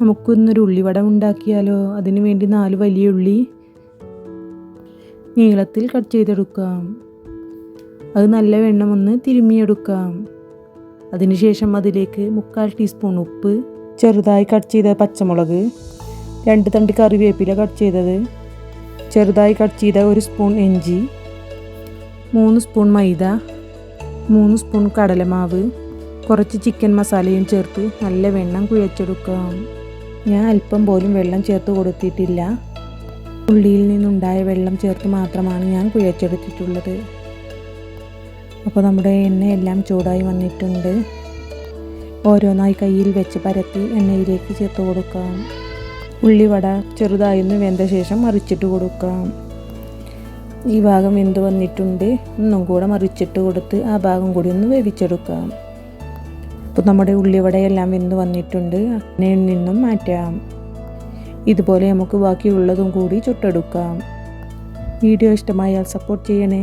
നമുക്കൊന്നൊരു ഉള്ളിവട ഉണ്ടാക്കിയാലോ? അതിനു വേണ്ടി നാല് വലിയ ഉള്ളി നീളത്തിൽ കട്ട് ചെയ്തെടുക്കാം. അത് നല്ല വെണ്ണം ഒന്ന് തിരുമ്മിയെടുക്കാം. അതിനുശേഷം അതിലേക്ക് മുക്കാൽ ടീസ്പൂൺ ഉപ്പ് ചെറുതായി കട്ട് ചെയ്ത പച്ചമുളക് രണ്ട് തണ്ട് കറിവേപ്പില കട്ട് ചെയ്തത് ചെറുതായി കട്ട് ചെയ്ത ഒരു സ്പൂൺ ഇഞ്ചി മൂന്ന് സ്പൂൺ മൈദ മൂന്ന് സ്പൂൺ കടലമാവ് കുറച്ച് ചിക്കൻ മസാലയും ചേർത്ത് നല്ല വെണ്ണം കുഴച്ചെടുക്കാം. ഞാൻ അല്പം പോലും വെള്ളം ചേർത്ത് കൊടുത്തിട്ടില്ല. ഉള്ളിയിൽ നിന്നുണ്ടായ വെള്ളം ചേർത്ത് മാത്രമാണ് ഞാൻ കുഴച്ചെടുത്തിട്ടുള്ളത്. അപ്പോൾ നമ്മുടെ എണ്ണയെല്ലാം ചൂടായി വന്നിട്ടുണ്ട്. ഓരോന്നായി കയ്യിൽ വെച്ച് പരത്തി എണ്ണയിലേക്ക് ചേർത്ത് കൊടുക്കാം. ഉള്ളിവട ചെറുതായി ഒന്ന് വെന്ത ശേഷം മറിച്ചിട്ട് കൊടുക്കാം. ഈ ഭാഗം വെന്ത് വന്നിട്ടുണ്ട്. ഒന്നും കൂടെ മറിച്ചിട്ട് കൊടുത്ത് ആ ഭാഗം കൂടി ഒന്ന് വേവിച്ചെടുക്കാം. അപ്പോൾ നമ്മുടെ ഉള്ളിവടയെല്ലാം വെന്ത് വന്നിട്ടുണ്ട്. എണ്ണയിൽ നിന്നും മാറ്റാം. ഇതുപോലെ നമുക്ക് ബാക്കിയുള്ളതും കൂടി ചുട്ടെടുക്കാം. വീഡിയോ ഇഷ്ടമായാൽ സപ്പോർട്ട് ചെയ്യണേ.